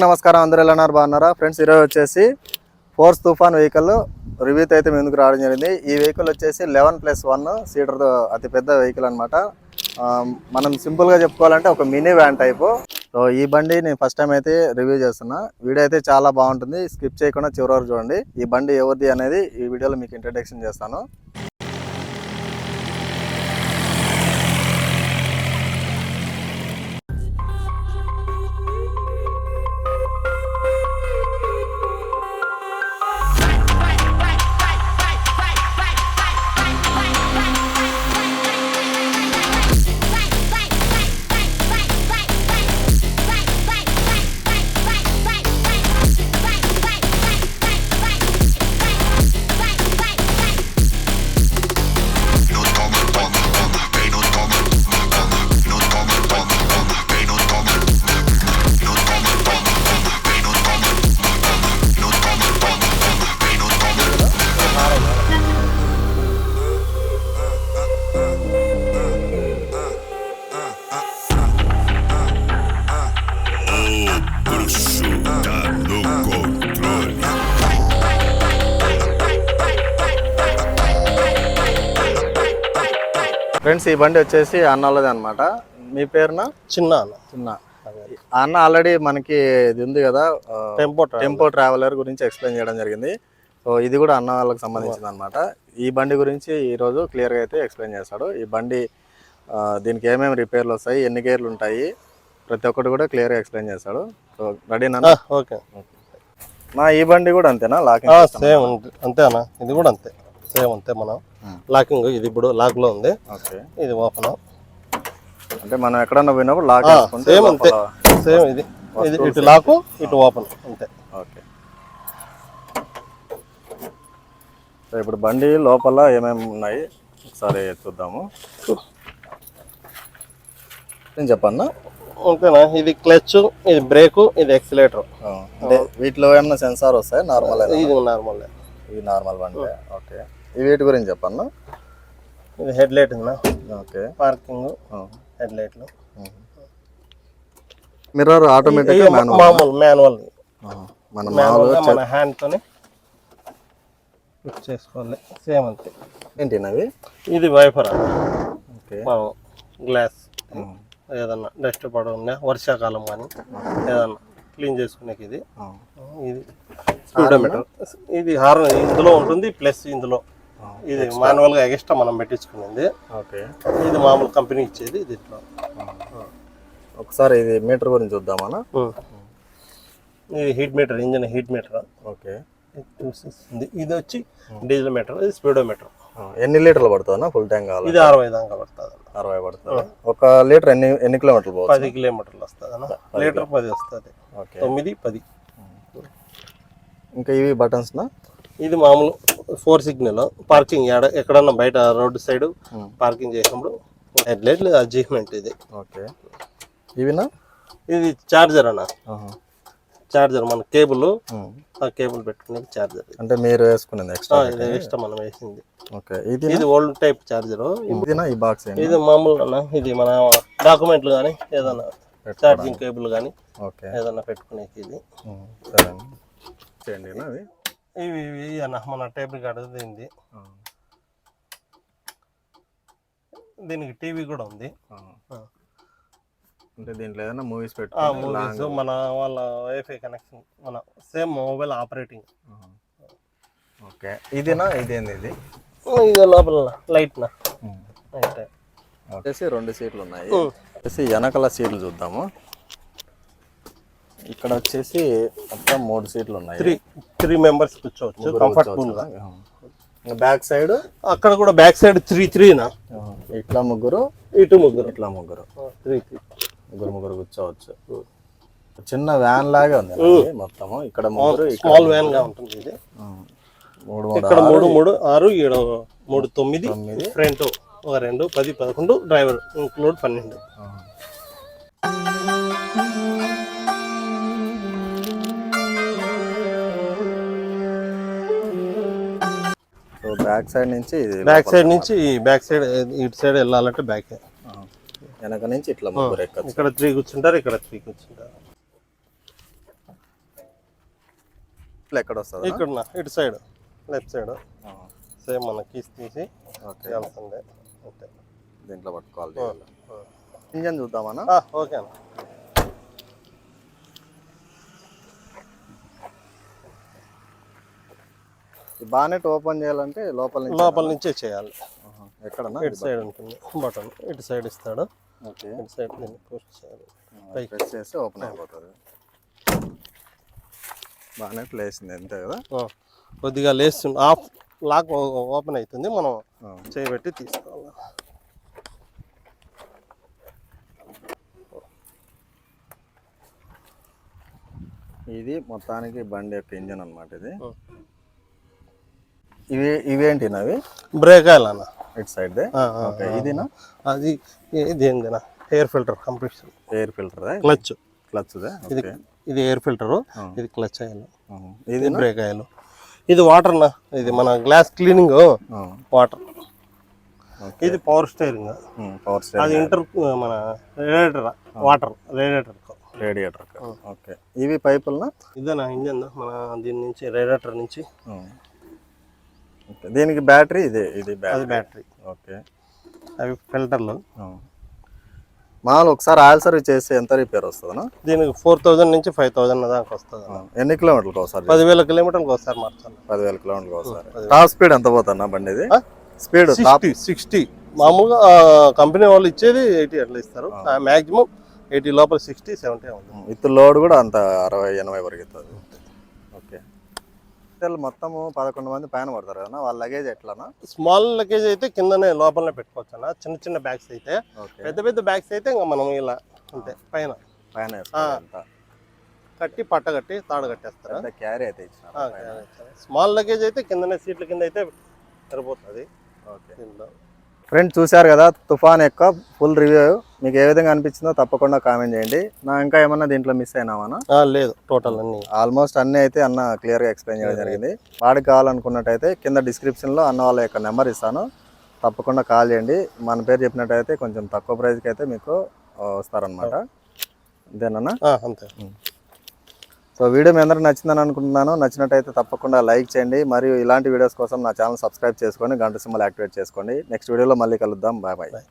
నమస్కారం. అందరూ ఎలా ఉన్నారు? బాగున్నారా? ఫ్రెండ్స్ ఈరోజు వచ్చేసి ఫోర్స్ తుఫాన్ వెహికల్ రివ్యూతో అయితే ముందుకు రావడం జరిగింది. ఈ వెహికల్ వచ్చేసి లెవెన్ ప్లస్ వన్ సీటర్తో అతి పెద్ద వెహికల్ అనమాట మనం సింపుల్గా చెప్పుకోవాలంటే ఒక మినీ వ్యాన్ టైపు. సో ఈ బండి నేను ఫస్ట్ టైం అయితే రివ్యూ చేస్తున్నా. వీడియో అయితే చాలా బాగుంటుంది. స్కిప్ చేయకుండా చివరి వరకు చూడండి. ఈ బండి ఎవరిది అనేది ఈ వీడియోలో మీకు ఇంట్రడక్షన్ చేస్తాను. ఫ్రెండ్స్ ఈ బండి వచ్చేసి అన్నోళ్ళది అనమాట మీ పేరున? చిన్న అన్న. చిన్న. అన్న ఆల్రెడీ మనకి ఇది ఉంది కదా టెంపో. టెంపో ట్రావెలర్ గురించి ఎక్స్ప్లెయిన్ చేయడం జరిగింది. సో ఇది కూడా అన్న వాళ్ళకి సంబంధించింది అనమాట ఈ బండి గురించి ఈ రోజు క్లియర్గా అయితే ఎక్స్ప్లెయిన్ చేస్తాడు. ఈ బండి దీనికి ఏమేమి రిపేర్లు వస్తాయి ఎన్ని గేర్లు ఉంటాయి ప్రతి ఒక్కటి కూడా క్లియర్గా ఎక్స్ప్లెయిన్ చేస్తాడు. సో రెడీ ఆ, నా ఓకే. నా ఈ బండి కూడా అంతేనా? Locking same. అంతే అన్న. ఇది కూడా అంతే. సేమ్ అంతే మనం లాకింగ్ ఇది ఇప్పుడు లాక్లో ఉంది. ఓకే. ఇది ఓపెన్. అంటే మనం ఎక్కడన్నా పోయినప్పుడు లాక్ సేమ్ అంతే. సేమ్ ఇది. ఇది ఇటు లాకు ఇటు ఓపెన్ అంతే. ఓకే. ఇప్పుడు బండి లోపల ఏమేమి ఉన్నాయి? ఒకసారి చూద్దాము. నేను చెప్పన్నా? అంతేనా ఇది క్లచ్ ఇది బ్రేక్ ఇది ఎక్సిలేటర్. అంటే వీటిలో ఏమైనా సెన్సార్ వస్తాయి? నార్మల్ ఇది నార్మల్. ఇది నార్మల్ బండి. ఓకే. వీటి గురించి చెప్పన్నా? ఇది హెడ్ లైట్ ఉందా ఓకే. పార్కింగ్ హెడ్ లైట్లు మిర్రర్ ఆటోమేటిక్ మాన్యువల్. మామూలు మాన్యువల్. మన మాన్యువల్ మన హ్యాండ్ తోనే ఫిక్స్ చేసుకోవాలి. సేమ్ అంతే. ఏంటి అవి? ఇది వైఫర్? ఓకే. గ్లాస్. ఏదన్నా డస్ట్ పడున్నా వర్షాకాలం కానీ ఏదన్నా క్లీన్ చేసుకునేకి ఇది. ఇది స్పీడోమీటర్. ఇది హార్న్ ఇందులో ఉంటుంది ప్లస్ ఇందులో. ఇది మాన్యువల్గా ఎక్స్ట్రా మనం పెట్టించుకునేది. ఓకే ఇది మామూలు కంపెనీ ఇచ్చేది ఇది ఇట్లా. ఒకసారి ఇది మీటర్ గురించి చూద్దామన్నా ఇది heat meter engine heat meter. Okay ఇది వచ్చి డీజిల్ మీటర్ ఇది స్పీడోమీటర్ ఎన్ని లీటర్లు పడుతుందన్నా ఫుల్ ట్యాంక్ కావాలి ఇది అరవై దాకా పడుతుంది అరవై పడుతుంది? ఒక లీటర్ ఎన్ని ఎన్ని కిలోమీటర్లు పది కిలోమీటర్లు వస్తుంది అన్న లీటర్ పది వస్తుంది. ఓకే తొమ్మిది పది. ఇంకా ఇవి బటన్స్నా? ఇది మామూలు ఫోర్ సిగ్నల్ పార్కింగ్ ఎడ ఎక్కడన్నా బయట రోడ్డు సైడ్ పార్కింగ్ చేసినప్పుడు హెడ్ లైట్ అడ్జస్ట్మెంట్ ఇది. ఓకే. ఇవినా? ఇది చార్జర్ అన్న. చార్జర్ మన కేబుల్ ఉమ్. ఆ కేబుల్ పెట్టుకునే చార్జర్ అంటే మీరు వేసుకునేది ఎక్స్ట్రా ఇది ఇష్టం మనం వేసింది. ఓకే. ఇది ఇది ఓల్డ్ టైప్ చార్జర్ ఇదినా ఈ బాక్స్ ఏంటి ఇది మామూలు అన్న. ఇది మన డాక్యుమెంట్లు కానీ ఏదన్నా ఛార్జింగ్ కేబుల్ కానీ ఓకే. ఏదన్నా పెట్టుకునేకి ఇది. ఉమ్, సరే చేయండి అది. ఇవి ఇవి అన్న మన టేబుల్ కాడ దీనిది. దీనికి టీవీ కూడా ఉంది. అంటే దీంట్లో ఏదైనా మూవీస్ ఆ పెట్టుకో మూవీస్ మన వాళ్ళ వైఫై కనెక్షన్ మన సేమ్ మొబైల్ ఆపరేటింగ్ ఓకే. ఇదినా? ఇదేంది ఇది? ఇది లోపల లైట్ నా. లైట్ వచ్చేసి రెండు సీట్లు ఉన్నాయి. వచ్చేసి వెనకాల సీట్లు చూద్దాము. ఇక్కడ వచ్చేసి మొత్తం మూడు సీట్లు ఉన్నాయి. త్రీ త్రీ మెంబర్స్ కూర్చోవచ్చు. కంఫర్టబుల్గా. బ్యాక్ సైడ్ అక్కడ కూడా బ్యాక్ సైడ్ త్రీ త్రీనా ఇట్లా ముగ్గురు ఇటు ముగ్గురు. ఇట్లా ముగ్గురు. త్రీ ముగ్గురు ముగ్గురు కూర్చోవచ్చు. చిన్న వ్యాన్ లాగే ఉంది ఇది మొత్తము. ఇక్కడ స్మాల్ వ్యాన్గా ఉంటుంది ఇది. మూడు మూడు ఇక్కడ మూడు మూడు ఆరు ఏడు మూడు తొమ్మిది తొమ్మిది. ఫ్రంట్ ఒక రెండు పది పదకొండు డ్రైవర్ ఇంక్లూడ్ పన్నెండు. బ్యాక్ సైడ్ నుంచి బ్యాక్ సైడ్ నుంచి బ్యాక్ సైడ్ ఇటు సైడ్ వెళ్ళాలంటే బ్యాక్. వెనక నుంచి ఇట్లా ముగ్గురు ఎక్కచ్చు. ఇక్కడ త్రీ కూర్చుంటారు ఇక్కడ త్రీ కూర్చుంటారు. లెఫ్ట్లో ఎక్కడ వస్తుంది ఇక్కడ ఇటు సైడ్ లెఫ్ట్ సైడ్. సేమ్ మన కీస్ తీసి ఓకే. దీంట్లో పట్టుకోవాలి ఇంజన్ చూద్దామన్నా? ఓకే అన్న. బానెట్ ఓపెన్ చేయాలంటే లోపల నుంచి లోపల నుంచే చేయాలి. ఆహా. ఎక్కడన్నా ఇటు సైడ్ ఉంటుంది. బటన్. ఇటు సైడ్ ఇస్తాడు. ఓకే. ఇటు సైడ్ దీన్ని పుష్ చేయాలి. ప్రెస్ చేస్తే ఓపెన్ అయిపోతుంది. బానెట్ లేసింది అంతే కదా? కొద్దిగా లేస్తుంది. ఆఫ్ లాక్ ఓపెన్ అవుతుంది. మనం. చేయబెట్టి తీసుకోవాలి. ఇది మొత్తానికి బండి యొక్క ఇంజన్ అన్నమాట ఇది. ఇవి ఇవేంటి అవి? బ్రేక్ అన్న ఇటు సైడ్ ఓకే ఇదినా? అది ఇది ఏందినా? Air filter completion air filter? Clutch. Clutch ఇది ఇది ఎయిర్ ఫిల్టరు ఇది క్లచ్ ఆయిల్. ఇది బ్రేక్ ఆయిల్ ఇది వాటర్ నా ఇది మన గ్లాస్ క్లీనింగ్. వాటర్. ఇది పవర్ స్టైరింగ్. పవర్ అది స్టేరింగ్ ఇంటర్ మన radiator water radiator radiator okay. ఇవి పైపులనా? ఇదేనా ఇంజన్ మన దీని నుంచి రేడియేటర్ నుంచి. దీనికి బ్యాటరీ ఇదే ఇది అది బ్యాటరీ. ఓకే. అవి ఫిల్టర్లు. మామూలు ఒకసారి ఆయిల్ సర్వీస్ చేస్తే ఎంత రిపేర్ వస్తుందనా దీనికి ఫోర్ థౌజండ్ నుంచి ఫైవ్ థౌజండ్ దాకా వస్తుంది ఎన్ని కిలోమీటర్లకు ఒకసారి పదివేల కిలోమీటర్లకు ఒకసారి మార్చాలి పదివేల కిలోమీటర్లకు ఒకసారి టాప్ స్పీడ్ ఎంత పోతుందా బండి ఇది స్పీడ్ సిక్స్టీ మామూలుగా కంపెనీ వాళ్ళు ఇచ్చేది ఎయిటీ అట్లా ఇస్తారు. మ్యాక్సిమం ఎయిటీ లోపల సిక్స్టీ సెవెంటీ ఉంది విత్ లోడ్ కూడా అంత అరవై ఎనభై వరకు ఇస్తుంది. ఓకే పిల్లలు మొత్తము పదకొండు మంది పైన పడతారు కదా వాళ్ళ లగేజ్ ఎట్లానా? స్మాల్ లగేజ్ అయితే కిందనే లోపలనే పెట్టుకోవచ్చు అన్న చిన్న చిన్న బ్యాగ్స్ అయితే. పెద్ద పెద్ద బ్యాగ్స్ అయితే ఇంకా మనం ఇలా అంతే పైన. పైన. కట్టి పట్ట కట్టి తాడు కట్టేస్తారు. క్యారీ అయితే ఇచ్చిన స్మాల్ లగేజ్ అయితే కిందనే సీట్ల కింద అయితే సరిపోతుంది. ఓకే. ఫ్రెండ్స్ చూశారు కదా తుఫాన్ యొక్క ఫుల్ రివ్యూ మీకు ఏ విధంగా అనిపించిందో తప్పకుండా కామెంట్ చేయండి. నా ఇంకా ఏమన్నా దీంట్లో మిస్ అయినామా? ఆ, లేదు. టోటల్ అన్ని. ఆల్మోస్ట్ అన్నీ అయితే అన్న క్లియర్గా ఎక్స్ప్లెయిన్ చేయడం జరిగింది. వాడికి కావాలనుకున్నట్టయితే కింద డిస్క్రిప్షన్లో అన్న వాళ్ళ యొక్క నెంబర్ ఇస్తాను. తప్పకుండా కాల్ చేయండి. మన పేరు చెప్పినట్టయితే కొంచెం తక్కువ ప్రైస్కి అయితే మీకు వస్తారనమాట అంతేనన్నా అంతే. సో వీడియో మీ అందరూ నచ్చిందని అనుకుంటున్నాను. నచ్చినట్టయితే తప్పకుండా లైక్ చేయండి. మరియు ఇలాంటి వీడియోస్ కోసం నా ఛానల్ సబ్స్క్రైబ్ చేసుకొని గంట సింబల్ యాక్టివేట్ చేసుకోండి. నెక్స్ట్ వీడియోలో మళ్ళీ కలుద్దాం. బాయ్. బాయ్.